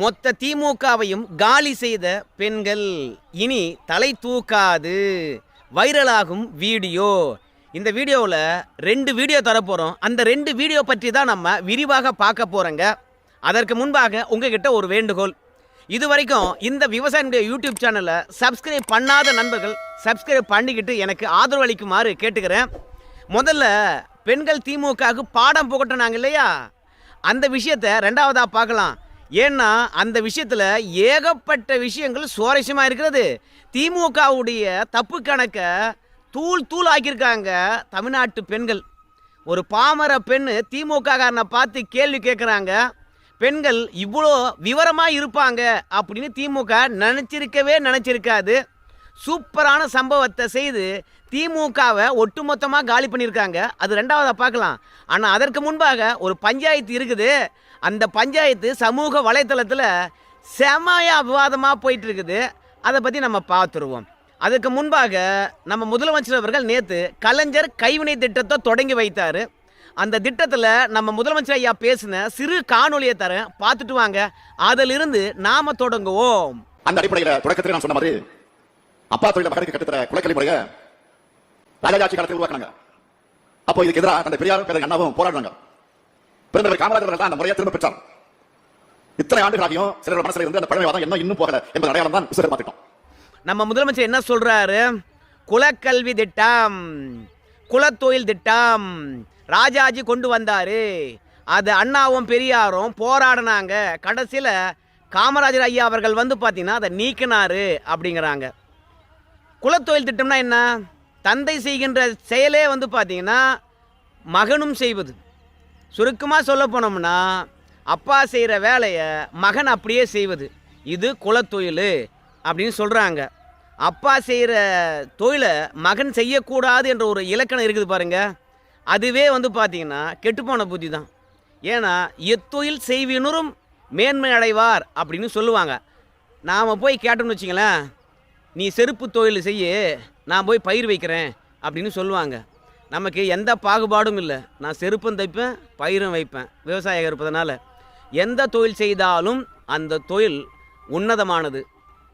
மொத்த திமுகவையும் காலி செய்த பெண்கள் இனி தலை தூக்காது. வைரலாகும் வீடியோ. இந்த வீடியோவில் ரெண்டு வீடியோ தரப்போகிறோம் அந்த ரெண்டு வீடியோ பற்றி தான் நம்ம விரிவாக பார்க்க போகிறோங்க அதற்கு முன்பாக உங்ககிட்ட ஒரு வேண்டுகோள். இது வரைக்கும் இந்த விவசாயினுடைய யூடியூப் சேனலை சப்ஸ்கிரைப் பண்ணாத நண்பர்கள் சப்ஸ்கிரைப் பண்ணிக்கிட்டு எனக்கு ஆதரவு அளிக்குமாறு கேட்டுக்கிறேன். முதல்ல பெண்கள் திமுகவுக்கு பாடம் புகட்டினாங்க இல்லையா? அந்த விஷயத்தை ரெண்டாவதாக பார்க்கலாம். ஏன்னா அந்த விஷயத்தில் ஏகப்பட்ட விஷயங்கள் சுவாரஸ்யமாக இருக்கிறது. திமுகவுடைய தப்பு கணக்கை தூள் தூள் ஆக்கியிருக்காங்க தமிழ்நாட்டு பெண்கள். ஒரு பாமர பெண் திமுககாரனை பார்த்து கேள்வி கேட்குறாங்க பெண்கள் இவ்வளோ விவரமாக இருப்பாங்க அப்படின்னு திமுக நினச்சிருக்கவே நினச்சிருக்காது. சூப்பரான சம்பவத்தை செய்து திமுகவை ஒட்டுமொத்தமாக காலி பண்ணியிருக்காங்க. அது ரெண்டாவதாக பார்க்கலாம். ஆனால் அதற்கு முன்பாக ஒரு பஞ்சாயத்து இருக்குது. அந்த பஞ்சாயத்து சமூக வலைத்தளத்தில் செமையாக விவாதமாக போயிட்டு இருக்குது அதை பற்றி நம்ம பார்த்துருவோம் அதுக்கு முன்பாக நம்ம முதலமைச்சர் அவர்கள் நேற்று கலைஞர் கைவினை திட்டத்தை தொடங்கி வைத்தார். அந்த திட்டத்தில் நம்ம முதலமைச்சர் ஐயா பேசின சிறு காணொலியை தரேன். பார்த்துட்டு வாங்க. அதிலிருந்து நாம தொடங்குவோம். அந்த அடிப்படையில் தொடக்கத்தில் நான் சொன்ன மாதிரி அப்பா தொழில மகனுக்கு கட்டுத்தர குலக்கல்வி முறைய ராஜாட்சி காலத்தில் உருவாக்குனாங்க. அப்போ இதுக்கு எதிராக அந்த பெரியாரும் பேரறிஞர் அண்ணாவும் போராடுறாங்க பெருந்தலைவர் காமராஜர் அவர்கள் தான் அந்த முறையை திரும்ப பெற்றார். இத்தனை ஆண்டுகளாகியும் சிலர் மனசில் இருந்து அந்த பழமைவாதம் இன்னும் இன்னும் போகல என்பது அடையாளம் தான் விசுவர் பார்த்துட்டோம் நம்ம முதலமைச்சர் என்ன சொல்றாரு? குலக்கல்வி திட்டம் குலத்தொழில் திட்டம் ராஜாஜி கொண்டு வந்தாரு. அது அண்ணாவும் பெரியாரும் போராடினாங்க. கடைசியில் காமராஜர் ஐயா அவர்கள் வந்து பார்த்தீங்கன்னா அதை நீக்கினாரு அப்படிங்கிறாங்க. குலத்தொழில் திட்டம்னா என்ன? தந்தை செய்கின்ற செயலே வந்து பார்த்தீங்கன்னா மகனும் செய்வது. சுருக்கமாக சொல்ல போனோம்னா அப்பா செய்கிற வேலையை மகன் அப்படியே செய்வது. இது குலத்தொழில் அப்படின்னு சொல்கிறாங்க அப்பா செய்கிற தொழிலை மகன் செய்யக்கூடாது என்ற ஒரு இலக்கணம் இருக்குது பாருங்கள் அதுவே வந்து பார்த்திங்கன்னா கெட்டுப்போன புத்தி தான். ஏன்னா எத்தொழில் செய்வினரும் மேன்மை அடைவார் அப்படின்னு சொல்லுவாங்க. நாம் போய் கேட்டோம்னு வச்சிங்களேன் நீ செருப்பு தொழில் செய்ய நான் போய் பயிர் வைக்கிறேன் அப்படின்னு சொல்லுவாங்க. நமக்கு எந்த பாகுபாடும் இல்லை. நான் செருப்பும் தைப்பேன் பயிரும் வைப்பேன் விவசாயியாக இருப்பதனால். எந்த தொழில் செய்தாலும் அந்த தொழில் உன்னதமானது.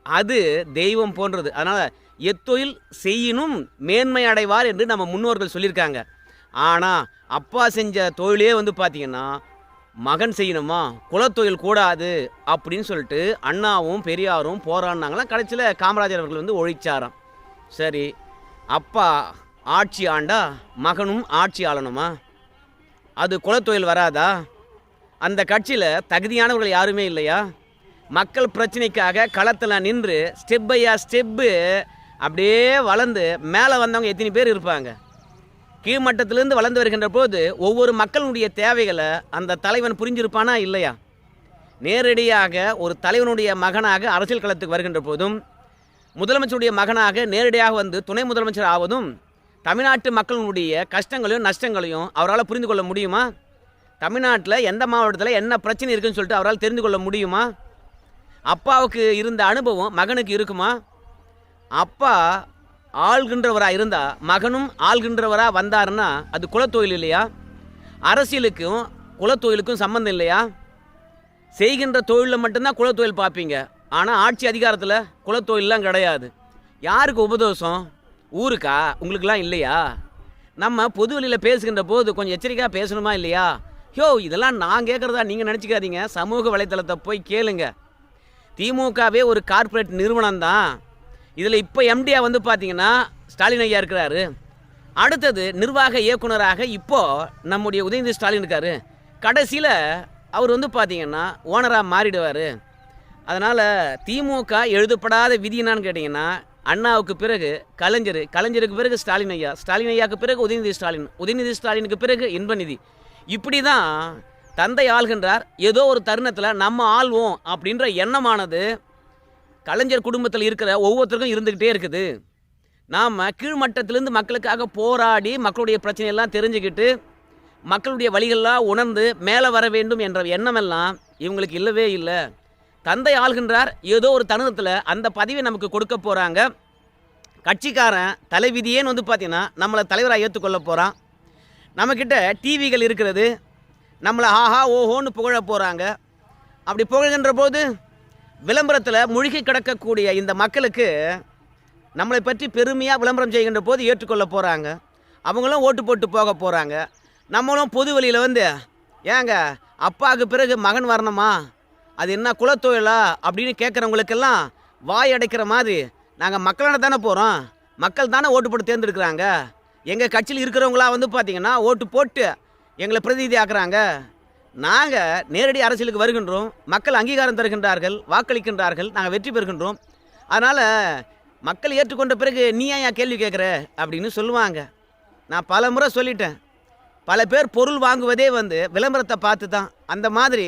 அது தெய்வம் போன்றது. அதனால் எத்தொழில் செய்யினும் மேன்மை அடைவார் என்று நம்ம முன்னோர்கள் சொல்லியிருக்காங்க. ஆனால் அப்பா செஞ்ச தொழிலே வந்து பார்த்தீங்கன்னா மகன் செய்யணுமா? குலத்தொழில் கூடாது அப்படின்னு சொல்லிட்டு அண்ணாவும் பெரியாரும் போராடினாங்களாம் கடைசியில் காமராஜர் அவர்கள் வந்து ஒழிச்சாராம். சரி அப்பா ஆட்சி ஆண்டா மகனும் ஆட்சி ஆளணுமா அது குலத்தொழில் வராதா? அந்த கட்சியில் தகுதியானவர்கள் யாருமே இல்லையா? மக்கள் பிரச்சனைக்காக களத்தில் நின்று ஸ்டெப் பையா ஸ்டெப்பு அப்படியே வளர்ந்து மேலே வந்தவங்க எத்தனை பேர் இருப்பாங்க? கீழ்மட்டத்திலேருந்து வளர்ந்து வருகின்ற போது ஒவ்வொரு மக்களுடைய தேவைகளை அந்த தலைவன் புரிஞ்சிருப்பானா இல்லையா? நேரடியாக ஒரு தலைவனுடைய மகனாக அரசியல் களத்துக்கு வருகின்ற போதும் முதலமைச்சருடைய மகனாக நேரடியாக வந்து துணை முதலமைச்சர் ஆவதும் தமிழ்நாட்டு மக்களுடைய கஷ்டங்களையும் நஷ்டங்களையும் அவரால் புரிந்து கொள்ள முடியுமா? தமிழ்நாட்டில் எந்த மாவட்டத்தில் என்ன பிரச்சனை இருக்குன்னு சொல்லிட்டு அவரால் தெரிந்து கொள்ள முடியுமா? அப்பாவுக்கு இருந்த அனுபவம் மகனுக்கு இருக்குமா? அப்பா ஆள்கின்றவராக இருந்தால் மகனும் ஆள்கின்றவராக வந்தாருன்னா அது குலத்தொழில் இல்லையா? அரசியலுக்கும் குலத்தொழிலுக்கும் சம்மந்தம் இல்லையா? செய்கின்ற தொழிலில் மட்டும்தான் குலத்தொழில் பார்ப்பீங்க. ஆனால் ஆட்சி அதிகாரத்தில் குலத்தொழிலெலாம் கிடையாது. யாருக்கு உபதோஷம்? ஊருக்கா? உங்களுக்குலாம் இல்லையா? நம்ம பொது வழியில் பேசுகின்ற போது கொஞ்சம் எச்சரிக்கையாக பேசணுமா இல்லையா? யோ இதெல்லாம் நான் கேட்குறதா நீங்கள் நினச்சிக்காதீங்க. சமூக வலைத்தளத்தை போய் கேளுங்க. திமுகவே ஒரு கார்ப்பரேட் நிறுவனம் தான் இதில் இப்போ எம்டியா வந்து பார்த்தீங்கன்னா ஸ்டாலின் ஐயா இருக்கிறாரு. அடுத்தது நிர்வாக இயக்குனராக இப்போது நம்முடைய உதயநிதி ஸ்டாலின் இருக்காரு. கடைசியில் அவர் வந்து பார்த்தீங்கன்னா ஓனராக மாறிடுவார். அதனால் திமுக எழுதப்படாத விதி என்னான்னு கேட்டிங்கன்னா அண்ணாவுக்கு பிறகு கலைஞர் கலைஞருக்கு பிறகு ஸ்டாலின் ஐயா ஸ்டாலின் ஐயாவுக்கு பிறகு உதயநிதி ஸ்டாலின் உதயநிதி ஸ்டாலினுக்கு பிறகு இன்பநிதி. இப்படி தான் தந்தை ஆள்கின்றார் ஏதோ ஒரு தருணத்தில் நம்ம ஆள்வோம் அப்படின்ற எண்ணமானது கலைஞர் குடும்பத்தில் இருக்கிற ஒவ்வொருத்தருக்கும் இருந்துக்கிட்டே இருக்குது. நாம் கீழ்மட்டத்திலேருந்து மக்களுக்காக போராடி மக்களுடைய பிரச்சனையெல்லாம் தெரிஞ்சுக்கிட்டு மக்களுடைய வழிகளெல்லாம் உணர்ந்து மேலே வர வேண்டும் என்ற எண்ணமெல்லாம் இவங்களுக்கு இல்லவே இல்லை. தந்தை ஆள்கின்றார். ஏதோ ஒரு தருணத்தில் அந்த பதவியை நமக்கு கொடுக்க போகிறாங்க கட்சிக்காரன் தலைவிதியேன்னு வந்து பார்த்தீங்கன்னா நம்மளை தலைவராக ஏற்றுக்கொள்ள போகிறான் நம்மக்கிட்ட டிவிகள் இருக்கிறது. நம்மளை ஆஹா ஓஹோன்னு புகழ போகிறாங்க அப்படி புகழ்கின்ற போது விளம்பரத்தில் மூழ்கி கிடக்கக்கூடிய இந்த மக்களுக்கு நம்மளை பற்றி பெருமையாக விளம்பரம் செய்கின்ற போது ஏற்றுக்கொள்ள போகிறாங்க அவங்களும் ஓட்டு போட்டு போக போகிறாங்க நம்மளும் பொது வழியில் வந்து ஏங்க அப்பாவுக்கு பிறகு மகன் வரணுமா? அது என்ன குலத்தொழிலா அப்படின்னு கேட்குறவங்களுக்கெல்லாம் வாய் அடைக்கிற மாதிரி நாங்கள் மக்களான தானே போகிறோம் மக்கள் தானே ஓட்டு போட்டு தேர்ந்தெடுக்கிறாங்க. எங்கள் கட்சியில் இருக்கிறவங்களா வந்து பார்த்தீங்கன்னா ஓட்டு போட்டு எங்களை பிரதிநிதி ஆக்குறாங்க நாங்கள் நேரடி அரசியலுக்கு வருகின்றோம். மக்கள் அங்கீகாரம் தருகின்றார்கள் வாக்களிக்கின்றார்கள் நாங்கள் வெற்றி பெறுகின்றோம். அதனால் மக்கள் ஏற்றுக்கொண்ட பிறகு நீ ஏன் ஏன் கேள்வி கேட்குற அப்படின்னு சொல்லுவாங்க. நான் பல முறை சொல்லிட்டேன். பல பேர் பொருள் வாங்குவதே வந்து விளம்பரத்தை பார்த்து தான் அந்த மாதிரி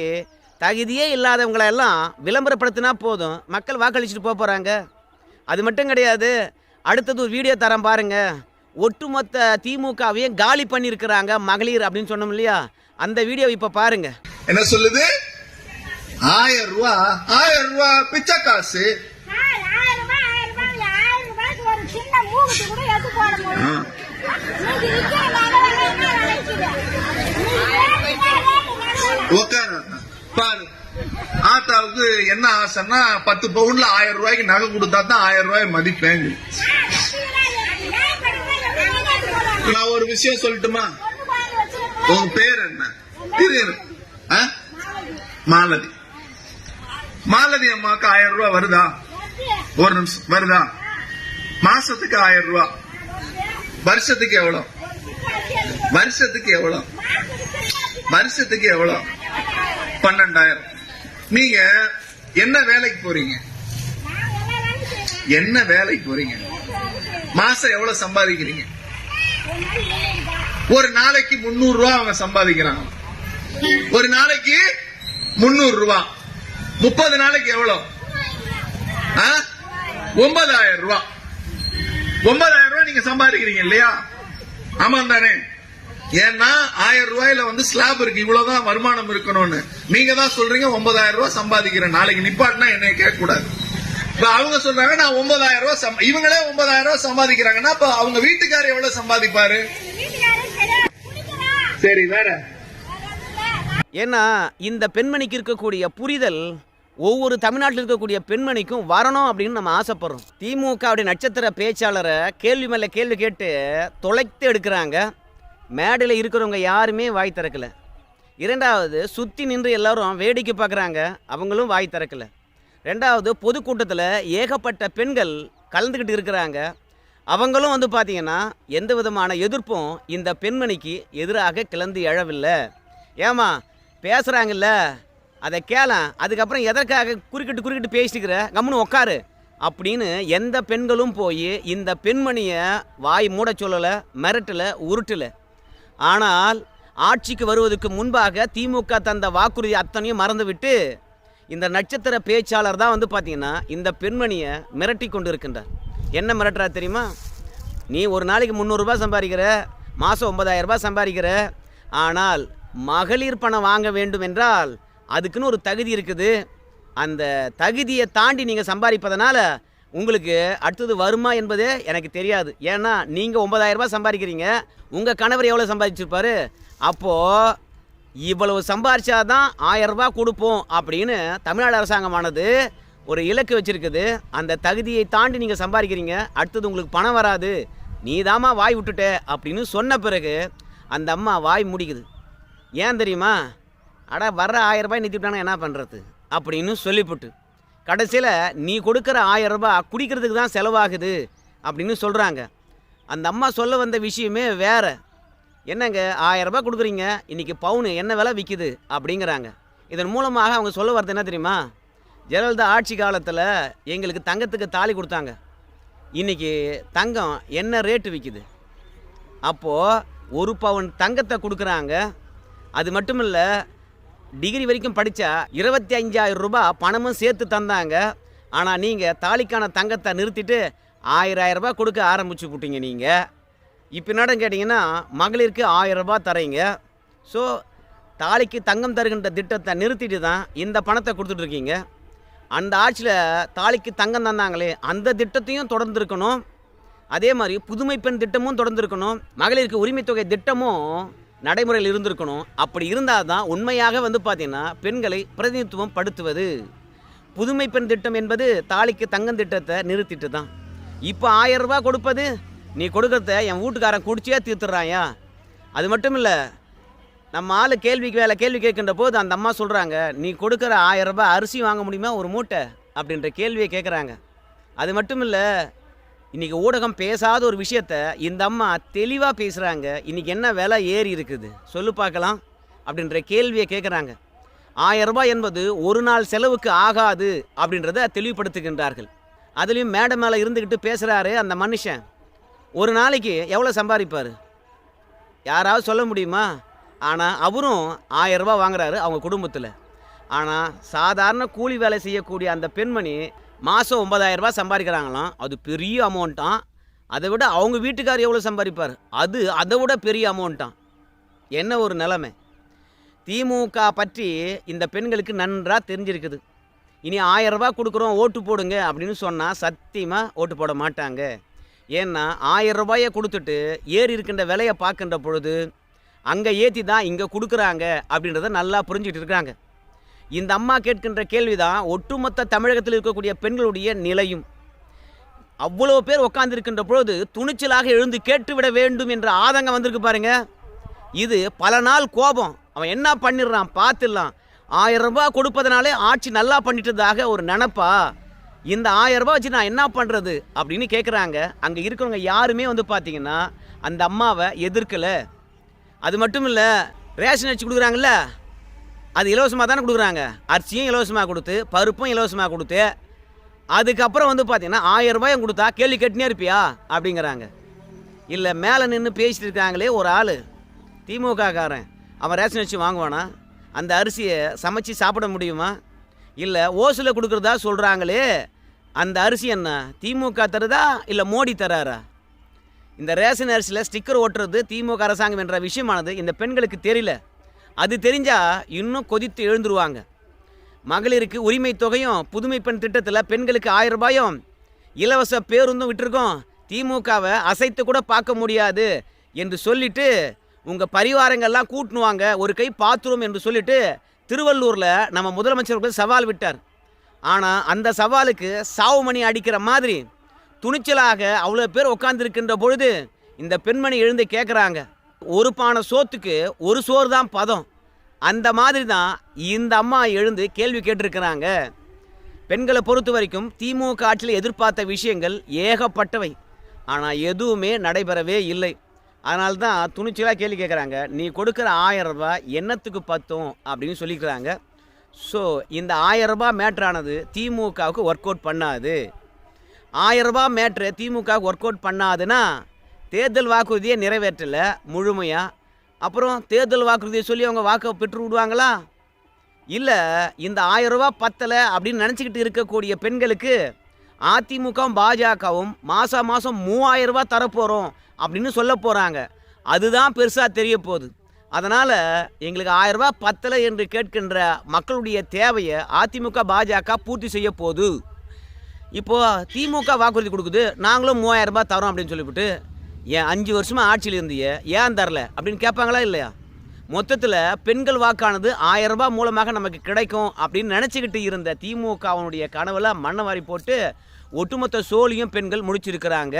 தகுதியே இல்லாதவங்களை எல்லாம் விளம்பரப்படுத்தினா போதும். மக்கள் வாக்களிச்சுட்டு போக போகிறாங்க அது மட்டும் கிடையாது. அடுத்தது ஒரு வீடியோ தரேன் பாருங்க. ஒட்டுமொத்த திமுகவையும் காலி பண்ணியிருக்கிறாங்க மகளிர் அப்படின்னு சொன்னோம் இல்லையா? அந்த வீடியோ இப்போ பாருங்க. என்ன சொல்லுது? ஆயிரம் ரூபா ஆயிரம் ரூபா பிச்சை காசு. உட்காரு பாரு. ஆத்தாவுக்கு என்ன ஆசைன்னா பத்து பவுன்ல ஆயிரம் ரூபாய்க்கு நகை கொடுத்தா தான் ஆயிரம் ரூபாய் மதிப்பேன். நான் ஒரு விஷயம் சொல்லட்டுமா? உங்க பேர் என்ன? ஆ? மாலதி. மாலதி அம்மாவுக்கு ஆயிரம் ரூபாய் வருதா? ஒரு நிமிஷம் வருதா? மாசத்துக்கு ஆயிரம் ரூபாய் வருஷத்துக்கு எவ்வளவு வருஷத்துக்கு எவ்வளவு வருஷத்துக்கு எவ்வளவு பன்னெண்டாயிரம். நீங்க என்ன வேலைக்கு போறீங்க? என்ன வேலைக்கு போறீங்க? மாசம் எவ்வளவு சம்பாதிக்கிறீங்க? ஒரு நாளைக்கு முன்னூறு ரூபா அவங்க சம்பாதிக்கிறாங்க. ஒரு நாளைக்கு முன்னூறு ரூபா. முப்பது நாளைக்கு எவ்வளவு? ஆ? ஒன்பதாயிரம் ரூபாய் ஒன்பதாயிரம் ரூபாய் நீங்க சம்பாதிக்கிறீங்க இல்லையா? ஆமா தானே? ஏன்னா ஆயிரம் ரூபாயில வந்து ஸ்லாப் இருக்கு. இவ்வளவுதான் வருமானம் இருக்கணும்னு. நீங்க தான் சொல்றீங்க ஒன்பதாயிரம் ரூபாய் சம்பாதிக்கிறேன். நாளைக்கு நிப்பாட்டினா என்னை கேட்க கூடாது இப்ப அவங்க சொல்றாங்க நான் ஒன்பதாயிரம் ரூபாய் இவங்களே ஒன்பதாயிரம் ரூபாய் சம்பாதிக்கிறாங்கன்னா அப்ப அவங்க வீட்டுக்காரர் எவ்வளவு சம்பாதிப்பாரு? சரி வேற. ஏன்னா இந்த பெண்மணிக்கு இருக்கக்கூடிய புரிதல் ஒவ்வொரு தமிழ்நாட்டில் இருக்கக்கூடிய பெண்மணிக்கும் வரணும் அப்படின்னு நம்ம ஆசைப்படுறோம். திமுகவுடைய நட்சத்திர பேச்சாளரை கேள்வி மேலே கேள்வி கேட்டு தொலைத்து எடுக்கிறாங்க. மேடையில் இருக்கிறவங்க யாருமே வாய் திறக்கல. இரண்டாவது சுற்றி நின்று எல்லாரும் வேடிக்கை பார்க்குறாங்க அவங்களும் வாய் திறக்கல. ரெண்டாவது பொதுக்கூட்டத்தில் ஏகப்பட்ட பெண்கள் கலந்துக்கிட்டு இருக்கிறாங்க. அவங்களும் வந்து பார்த்திங்கன்னா எந்த விதமான எதிர்ப்பும் இந்த பெண்மணிக்கு எதிராக கிளந்து எழவில்லை. ஏமா பேசுகிறாங்கல்ல அதை கேளம் அதுக்கப்புறம் எதற்காக குறுக்கிட்டு குறுக்கிட்டு பேசிக்கிற கம்முன்னு உக்காரு அப்படின்னு எந்த பெண்களும் போய் இந்த பெண்மணியை வாய் மூட சொல்லலை மிரட்டலை உருட்டலை. ஆனால் ஆட்சிக்கு வருவதற்கு முன்பாக திமுக தந்த வாக்குறுதி அத்தனையும் மறந்துவிட்டு இந்த நட்சத்திர பேச்சாளர் தான் வந்து பார்த்தீங்கன்னா இந்த பெண்மணியை மிரட்டி கொண்டு இருக்கின்றார் என்ன மிரட்டுறா தெரியுமா? நீ ஒரு நாளைக்கு முந்நூறுரூபா சம்பாதிக்கிற மாதம் ஒன்பதாயிரம் ரூபாய் சம்பாதிக்கிற ஆனால் மகளிர் பணம் வாங்க வேண்டும் என்றால் அதுக்குன்னு ஒரு தகுதி இருக்குது. அந்த தகுதியை தாண்டி நீங்கள் சம்பாதிப்பதனால உங்களுக்கு அடுத்தது வருமா என்பது எனக்கு தெரியாது. ஏன்னா நீங்கள் ஒன்பதாயிரம் ரூபாய் சம்பாதிக்கிறீங்க. உங்கள் கணவர் எவ்வளோ சம்பாதிச்சிருப்பாரு? அப்போது இவ்வளவு சம்பாரிச்சாதான் ஆயிரம் ரூபாய் கொடுப்போம் அப்படின்னு தமிழ்நாடு அரசாங்கமானது ஒரு இலக்கு வச்சுருக்குது. அந்த தகுதியை தாண்டி நீங்கள் சம்பாதிக்கிறீங்க. அடுத்தது உங்களுக்கு பணம் வராது. நீ வாய் விட்டுட்ட அப்படின்னு சொன்ன பிறகு அந்த அம்மா வாய் முடிக்குது. ஏன் தெரியுமா? அட வர்ற ஆயிரம் ரூபாய் நிறுத்திவிட்டானா என்ன பண்ணுறது அப்படின்னு சொல்லிவிட்டு கடைசியில் நீ கொடுக்குற ஆயிரம் ரூபாய் குடிக்கிறதுக்கு தான் செலவாகுது அப்படின்னு சொல்கிறாங்க அந்த அம்மா சொல்ல வந்த விஷயமே வேற. என்னங்க ஆயிரம் ரூபாய் கொடுக்குறீங்க இன்றைக்கி பவுனு என்ன விலை விற்கிது அப்படிங்கிறாங்க. இதன் மூலமாக அவங்க சொல்ல வர்றது என்ன தெரியுமா? ஜெயலலிதா ஆட்சி காலத்தில் எங்களுக்கு தங்கத்துக்கு தாலி கொடுத்தாங்க. இன்றைக்கி தங்கம் என்ன ரேட்டு விற்கிது அப்போது ஒரு பவுன் தங்கத்தை கொடுக்குறாங்க. அது மட்டும் இல்லை டிகிரி வரைக்கும் படித்தா இருபத்தி அஞ்சாயிரம் ரூபாய் பணமும் சேர்த்து தந்தாங்க. ஆனால் நீங்கள் தாலிக்கான தங்கத்தை நிறுத்திட்டு ஆயிரம் ரூபாய் கொடுக்க ஆரம்பிச்சு விட்டீங்க நீங்கள் இப்போ என்னடம் கேட்டிங்கன்னா மகளிருக்கு ஆயிரம் ரூபாய் தரீங்க. ஸோ தாலிக்கு தங்கம் தருகின்ற திட்டத்தை நிறுத்திட்டு தான் இந்த பணத்தை கொடுத்துட்ருக்கீங்க அந்த ஆட்சியில் தாலிக்கு தங்கம் தந்தாங்களே அந்த திட்டத்தையும் தொடர்ந்துருக்கணும். அதே மாதிரி புதுமை பெண் திட்டமும் தொடர்ந்துருக்கணும். மகளிருக்கு உரிமை தொகை திட்டமும் நடைமுறையில் இருந்திருக்கணும். அப்படி இருந்தால் தான் உண்மையாக வந்து பார்த்தீங்கன்னா பெண்களை பிரதிநிதித்துவம் படுத்துவது. புதுமை பெண் திட்டம் என்பது தாலிக்கு தங்கம் திட்டத்தை நிறுத்திட்டு தான் இப்போ ஆயிரம் ரூபா கொடுப்பது நீ கொடுக்கறத என் வீட்டுக்காரன் குடிச்சே தீர்த்துறாயா அது மட்டும் இல்லை நம்ம ஆள் கேள்விக்கு வேலை கேள்வி கேட்கின்ற போது அந்த அம்மா சொல்கிறாங்க நீ கொடுக்குற ஆயிரம் ரூபாய் அரிசி வாங்க முடியுமா ஒரு மூட்டை? அப்படின்ற கேள்வியை கேட்குறாங்க அது மட்டும் இல்லை இன்றைக்கி ஊடகம் பேசாத ஒரு விஷயத்த இந்த அம்மா தெளிவாக பேசுகிறாங்க இன்றைக்கி என்ன விலை ஏறி இருக்குது? சொல்லு பார்க்கலாம். அப்படின்ற கேள்வியை கேட்குறாங்க ஆயிரரூபா என்பது ஒரு நாள் செலவுக்கு ஆகாது அப்படின்றத தெளிவுபடுத்துகின்றார்கள். அதுலேயும் மேடை மேலே இருந்துக்கிட்டு பேசுகிறாரு அந்த மனுஷன். ஒரு நாளைக்கு எவ்வளோ சம்பாதிப்பார்? யாராவது சொல்ல முடியுமா? ஆனால் அவரும் ஆயிரம் வாங்குறாரு அவங்க குடும்பத்தில். ஆனால் சாதாரண கூலி வேலை செய்யக்கூடிய அந்த பெண்மணி மாதம் ஒன்பதாயிரம் ரூபாய் சம்பாதிக்கிறாங்களாம். அது பெரிய அமௌண்ட்டாம் அதை விட அவங்க வீட்டுக்கார் எவ்வளோ சம்பாதிப்பார்? அது அதை விட பெரிய அமௌண்ட்டாம் என்ன ஒரு நிலைமை? திமுக பற்றி இந்த பெண்களுக்கு நன்றாக தெரிஞ்சிருக்குது. இனி ஆயிரம் கொடுக்குறோம் ஓட்டு போடுங்க அப்படின்னு சொன்னால் சத்தியமாக ஓட்டு போட மாட்டாங்க. ஏன்னா ஆயிரம் ரூபாயை கொடுத்துட்டு ஏறி இருக்கின்ற விலையை பார்க்கின்ற பொழுது அங்கே ஏற்றி தான் இங்கே கொடுக்குறாங்க அப்படின்றத நல்லா புரிஞ்சுக்கிட்டு இருக்காங்க. இந்த அம்மா கேட்கின்ற கேள்விதான் ஒட்டுமொத்த தமிழகத்தில் இருக்கக்கூடிய பெண்களுடைய நிலையும். அவ்வளோ பேர் உட்கார்ந்துருக்கின்ற பொழுது துணிச்சலாக எழுந்து கேட்டுவிட வேண்டும் என்ற ஆதங்கம் வந்திருக்கு பாருங்க. இது பல நாள் கோபம். அவன் என்ன பண்ணிடுறான் பார்த்துடலாம். ஆயிரம் ரூபாய் கொடுப்பதனாலே ஆட்சி நல்லா பண்ணிட்டதாக ஒரு நினப்பா. இந்த ஆயிரம் ரூபாய் வச்சு நான் என்ன பண்ணுறது அப்படின்னு கேட்குறாங்க அங்கே இருக்கிறவங்க யாருமே வந்து பார்த்தீங்கன்னா அந்த அம்மாவை எதிர்க்கலை. அது மட்டும் இல்லை ரேஷன் அரிசி கொடுக்குறாங்கல்ல? அது இலவசமாக தானே கொடுக்குறாங்க. அரிசியும் இலவசமாக கொடுத்து பருப்பும் இலவசமாக கொடுத்து அதுக்கப்புறம் வந்து பார்த்தீங்கன்னா ஆயிரம் ரூபாயும் கொடுத்தா கேள்வி கேட்டுனே இருப்பியா? அப்படிங்கிறாங்க. இல்லை மேலே நின்று பேசிட்டு இருக்காங்களே ஒரு ஆள் திமுககாரன். அவன் ரேஷன் அரிசி வாங்குவானா? அந்த அரிசியை சமைச்சு சாப்பிட முடியுமா? இல்லை ஓசில் கொடுக்குறதா சொல்கிறாங்களே அந்த அரிசி என்ன? திமுக தருதா? இல்லை மோடி தராரா? இந்த ரேஷன் அரிசியில் ஸ்டிக்கர் ஓட்டுறது திமுக அரசாங்கம் என்ற விஷயமானது இந்த பெண்களுக்கு தெரியல. அது தெரிஞ்சால் இன்னும் கொதித்து எழுந்துருவாங்க. மகளிருக்கு உரிமை தொகையும் புதுமை பெண் திட்டத்தில் பெண்களுக்கு ஆயிரம் ரூபாயும் இலவச பேருந்தும் விட்டுருக்கோம். திமுகவை அசைத்து கூட பார்க்க முடியாது என்று சொல்லிட்டு உங்கள் பரிவாரங்கள்லாம் கூட்டுனுவாங்க. ஒரு கை பாத்துரும் என்று சொல்லிட்டு திருவள்ளூரில் நம்ம முதலமைச்சர்கள் சவால் விட்டார். ஆனால் அந்த சவாலுக்கு சாவு மணி அடிக்கிற மாதிரி துணிச்சலாக அவ்வளோ பேர் உட்காந்துருக்கின்ற பொழுது இந்த பெண்மணி எழுந்து கேட்குறாங்க ஒரு பானை சோத்துக்கு ஒரு சோறு தான் பதம். அந்த மாதிரி தான் இந்த அம்மா எழுந்து கேள்வி கேட்டிருக்கிறாங்க. பெண்களை பொறுத்த வரைக்கும் திமுக ஆட்சியில் எதிர்பார்த்த விஷயங்கள் ஏகப்பட்டவை. ஆனால் எதுவுமே நடைபெறவே இல்லை. அதனால தான் துணிச்சலாக கேள்வி கேட்குறாங்க. நீ கொடுக்குற ஆயிரம் ரூபாய் என்னத்துக்கு பத்தும் அப்படின்னு சொல்லிக்கிறாங்க. ஸோ இந்த ஆயிரம் ரூபாய் மேட்ரானது திமுகவுக்கு ஒர்க் அவுட் பண்ணாது. ஆயிரம் ரூபாய் மேட்ரு திமுகவுக்கு ஒர்க் அவுட் பண்ணாதுன்னா தேர்தல் வாக்குறுதியை நிறைவேற்றலை முழுமையாக அப்புறம் தேர்தல் வாக்குறுதியை சொல்லி அவங்க வாக்கை பெற்று விடுவாங்களா? இல்லை இந்த ஆயிரம் பத்தலை அப்படின்னு நினச்சிக்கிட்டு இருக்கக்கூடிய பெண்களுக்கு அதிமுகவும் பாஜகவும் மாதம் மாதம் மூவாயிரம் ரூபாய் தரப்போகிறோம் அப்படின்னு சொல்ல போகிறாங்க அதுதான் பெருசாக தெரிய போகுது. அதனால் எங்களுக்கு ஆயிரம் ரூபாய் பத்தலை என்று கேட்கின்ற மக்களுடைய தேவையை அதிமுக பாஜக பூர்த்தி செய்ய போகுது. இப்போது திமுக வாக்குறுதி கொடுக்குது நாங்களும் மூவாயிரம் ரூபாய் தரோம் அப்படின்னு சொல்லிவிட்டு ஏன் அஞ்சு வருஷமாக ஆட்சியில் இருந்தீங்க ஏன் தரல? அப்படின்னு கேட்பாங்களா இல்லையா? மொத்தத்தில் பெண்கள் வாக்கானது ஆயிரம் ரூபாய் மூலமாக நமக்கு கிடைக்கும் அப்படின்னு நினச்சிக்கிட்டு இருந்த திமுகவனுடைய கனவுல மண்ணை வாரி போட்டு ஒட்டுமொத்த சோழியும் பெண்கள் முடிச்சிருக்கிறாங்க.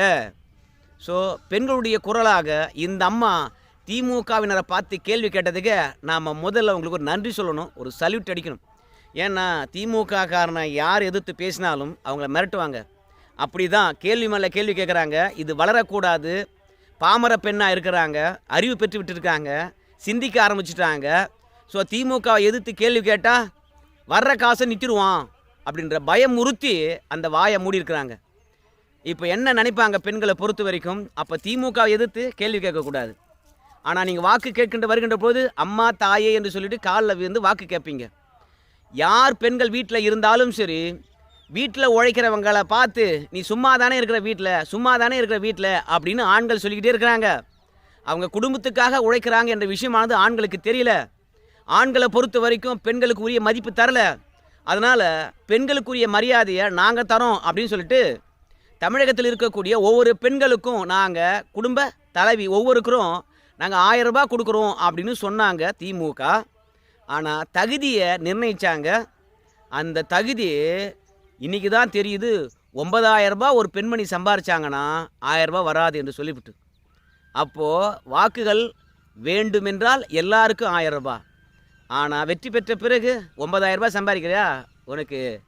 ஸோ பெண்களுடைய குரலாக இந்த அம்மா திமுகவினரை பார்த்து கேள்வி கேட்டதுக்கு நாம் முதல்ல அவங்களுக்கு ஒரு நன்றி சொல்லணும் ஒரு சல்யூட் அடிக்கணும். ஏன்னா திமுக காரனை யார் எதிர்த்து பேசினாலும் அவங்கள மிரட்டுவாங்க. அப்படி தான் கேள்வி மேலே கேள்வி கேட்குறாங்க இது வளரக்கூடாது. பாமர பெண்ணாக இருக்கிறாங்க அறிவு பெற்று விட்டுருக்காங்க சிந்திக்க ஆரம்பிச்சிட்டாங்க. ஸோ திமுகவை எதிர்த்து கேள்வி கேட்டால் வர்ற காசை நிறுத்திடுவான் அப்படின்ற பயம் உறுத்தி அந்த வாயை மூடியிருக்கிறாங்க இப்போ என்ன நினைப்பாங்க பெண்களை பொறுத்த வரைக்கும்? அப்போ திமுகவை எதிர்த்து கேள்வி கேட்கக்கூடாது. ஆனால் நீங்கள் வாக்கு கேட்கின்ற வருகின்ற போது அம்மா தாயே என்று சொல்லிட்டு காலில் விழுந்து வாக்கு கேட்பீங்க. யார் பெண்கள் வீட்டில் இருந்தாலும் சரி வீட்டில் உழைக்கிறவங்களை பார்த்து நீ சும்மா தானே இருக்கிற வீட்டில் சும்மா தானே இருக்கிற வீட்டில் அப்படின்னு ஆண்கள் சொல்லிக்கிட்டே இருக்கிறாங்க. அவங்க குடும்பத்துக்காக உழைக்கிறாங்க என்ற விஷயமானது ஆண்களுக்கு தெரியல. ஆண்களை பொறுத்த வரைக்கும் பெண்களுக்கு உரிய மதிப்பு தரல. அதனால் பெண்களுக்குரிய மரியாதையை நாங்கள் தரோம் அப்படின்னு சொல்லிட்டு தமிழகத்தில் இருக்கக்கூடிய ஒவ்வொரு பெண்களுக்கும் நாங்கள் குடும்ப தலைவி ஒவ்வொருக்கரும் நாங்கள் ஆயிரம் ரூபாய் கொடுக்குறோம் அப்படின்னு சொன்னாங்க திமுக ஆனால் தகுதியை நிர்ணயிச்சாங்க. அந்த தகுதி இன்றைக்கி தான் தெரியுது ஒன்பதாயிரரூபா ஒரு பெண்மணி சம்பாரிச்சாங்கன்னா ஆயிரம் வராது என்று சொல்லிவிட்டு. அப்போது வாக்குகள் வேண்டுமென்றால் எல்லாருக்கும் ஆயிரம் ஆனால் வெற்றி பெற்ற பிறகு ஒன்பதாயிரரூபா சம்பாதிக்கிறியா? உனக்கு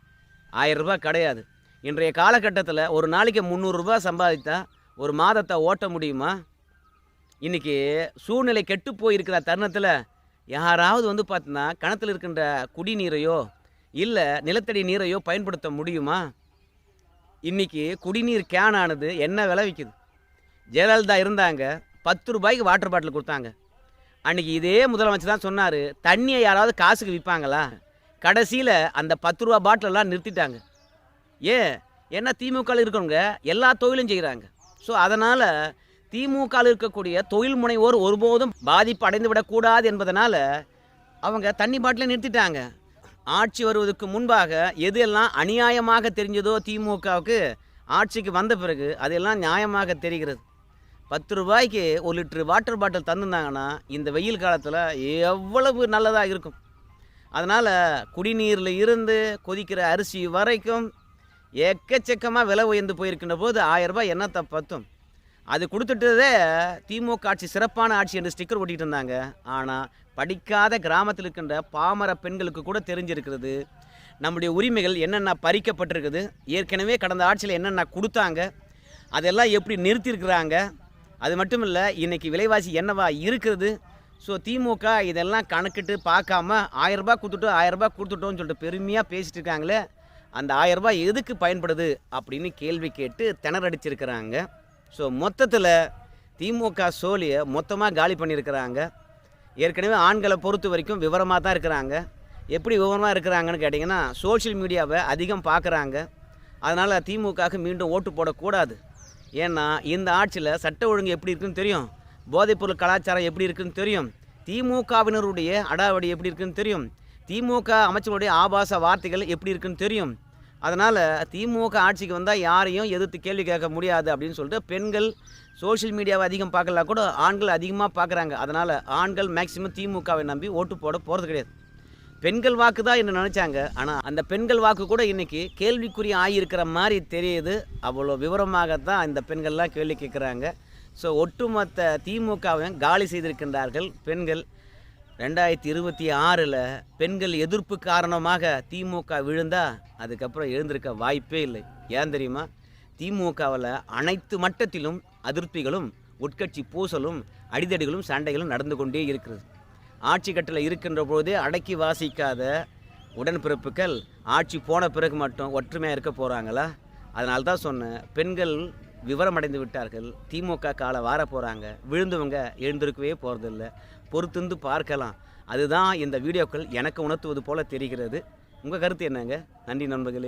ஆயிரம் கிடையாது. இன்றைய காலகட்டத்தில் ஒரு நாளைக்கு முந்நூறுரூபா சம்பாதித்தா ஒரு மாதத்தை ஓட்ட முடியுமா? இன்றைக்கி சூழ்நிலை கெட்டு போயிருக்கிற தருணத்தில் யாராவது வந்து பார்த்தினா கிணத்துல இருக்கின்ற குடிநீரையோ இல்லை நிலத்தடி நீரையோ பயன்படுத்த முடியுமா? இன்றைக்கி குடிநீர் கேனானது என்ன விலை விற்கிது ஜெயலலிதா இருந்தாங்க பத்து ரூபாய்க்கு வாட்டர் பாட்டில் கொடுத்தாங்க. அன்றைக்கி இதே முதலமைச்சர் தான் சொன்னார் தண்ணியை யாராவது காசுக்கு விற்பாங்களா கடைசியில் அந்த பத்து ரூபா பாட்டிலெல்லாம் நிறுத்திட்டாங்க. ஏன்? ஏன்னா திமுகவில் இருக்கவங்க எல்லா தொழிலும் செய்கிறாங்க ஸோ அதனால் திமுகவில் இருக்கக்கூடிய தொழில் முனைவோர் ஒருபோதும் பாதிப்பு அடைந்து விடக்கூடாது என்பதனால் அவங்க தண்ணி பாட்டிலே நிறுத்திட்டாங்க. ஆட்சி வருவதற்கு முன்பாக எது எல்லாம் அநியாயமாக தெரிஞ்சதோ திமுகவுக்கு ஆட்சிக்கு வந்த பிறகு அதெல்லாம் நியாயமாக தெரிகிறது. பத்து ரூபாய்க்கு ஒரு லிட்ரு வாட்டர் பாட்டில் தந்துருந்தாங்கன்னா இந்த வெயில் காலத்தில் எவ்வளவு நல்லதாக இருக்கும். அதனால் குடிநீரில் இருந்து கொதிக்கிற அரிசி வரைக்கும் எக்கச்சக்கமாக விலை உயர்ந்து போயிருக்கின்ற போது ஆயரரூபா என்னத்தை பத்தும். அது கொடுத்துட்டதே திமுக ஆட்சி சிறப்பான ஆட்சி என்று ஸ்டிக்கர் ஒட்டிட்டு இருந்தாங்க. ஆனால் படிக்காத கிராமத்தில் இருக்கின்ற பாமர பெண்களுக்கு கூட தெரிஞ்சிருக்கிறது. நம்முடைய உரிமைகள் என்னென்ன பறிக்கப்பட்டிருக்குது ஏற்கனவே கடந்த ஆட்சியில் என்னென்ன கொடுத்தாங்க அதெல்லாம் எப்படி நிறுத்தியிருக்கிறாங்க அது மட்டும் இல்லை இன்றைக்கி விலைவாசி என்னவா இருக்கிறது ஸோ திமுக இதெல்லாம் கணக்கிட்டு பார்க்காம ஆயரரூபா கொடுத்துட்டு கொடுத்துட்டோம் கொடுத்துட்டோம்னு சொல்லிட்டு பெருமையாக பேசிட்டு இருக்காங்களே அந்த ஆயரரூபா எதுக்கு பயன்படுது அப்படின்னு கேள்வி கேட்டு திணறடிச்சிருக்கிறாங்க. ஸோ மொத்தத்தில் திமுக சோழியை மொத்தமாக காலி பண்ணியிருக்கிறாங்க. ஏற்கனவே ஆண்களை பொறுத்த வரைக்கும் விவரமாக தான் இருக்கிறாங்க. எப்படி விவரமாக இருக்கிறாங்கன்னு கேட்டிங்கன்னா சோஷியல் மீடியாவை அதிகம் பார்க்குறாங்க. அதனால் திமுகவுக்கு மீண்டும் ஓட்டு போடக்கூடாது. ஏன்னா இந்த ஆட்சியில் சட்ட ஒழுங்கு எப்படி இருக்குன்னு தெரியும்? போதைப்பொருள் கலாச்சாரம் எப்படி இருக்குன்னு தெரியும்? திமுகவினருடைய அடாவடி எப்படி இருக்குன்னு தெரியும்? திமுக அமைச்சருடைய ஆபாச வார்த்தைகள் எப்படி இருக்குன்னு தெரியும்? அதனால் திமுக ஆட்சிக்கு வந்தால் யாரையும் எதிர்த்து கேள்வி கேட்க முடியாது அப்படின்னு சொல்லிட்டு பெண்கள் சோஷியல் மீடியாவை அதிகம் பார்க்கல கூட ஆண்கள் அதிகமாக பார்க்குறாங்க. அதனால் ஆண்கள் மேக்சிமம் திமுகவை நம்பி ஓட்டு போட போகிறது கிடையாது. பெண்கள் வாக்கு தான் என்ன நினச்சாங்க. ஆனால் அந்த பெண்கள் வாக்கு கூட இன்றைக்கி கேள்விக்குறி ஆகியிருக்கிற மாதிரி தெரியுது. அவ்வளோ விவரமாகத்தான் இந்த பெண்கள்லாம் கேள்வி கேட்குறாங்க. ஸோ ஒட்டுமொத்த திமுகவையும் காலி செய்திருக்கின்றார்கள் பெண்கள். ரெண்டாயிரத்தி இருபத்தி ஆறில் பெண்கள் எதிர்ப்பு காரணமாக திமுக விழுந்தா அதுக்கப்புறம் எழுந்திருக்க வாய்ப்பே இல்லை. ஏன் தெரியுமா? திமுகவில் அனைத்து மட்டத்திலும் அதிருப்திகளும் உட்கட்சி பூசலும் அடிதடிகளும் சண்டைகளும் நடந்து கொண்டே இருக்கிறது. ஆட்சி கட்டில் இருக்கின்ற போதே அடக்கி வாசிக்காத உடன்பிறப்புகள் ஆட்சி போன பிறகு மட்டும் ஒற்றுமையாக இருக்க போகிறாங்களா அதனால தான் சொன்னேன் பெண்கள் விவரமடைந்து விட்டார்கள் திமுக காலை வார போகிறாங்க விழுந்தவங்க எழுந்திருக்கவே போகிறதில்ல பொறுத்திருந்து பார்க்கலாம். அதுதான் இந்த வீடியோக்கள் எனக்கு உணர்த்துவது போல தெரிகிறது. உங்கள் கருத்து என்னங்க? நன்றி நண்பர்களே.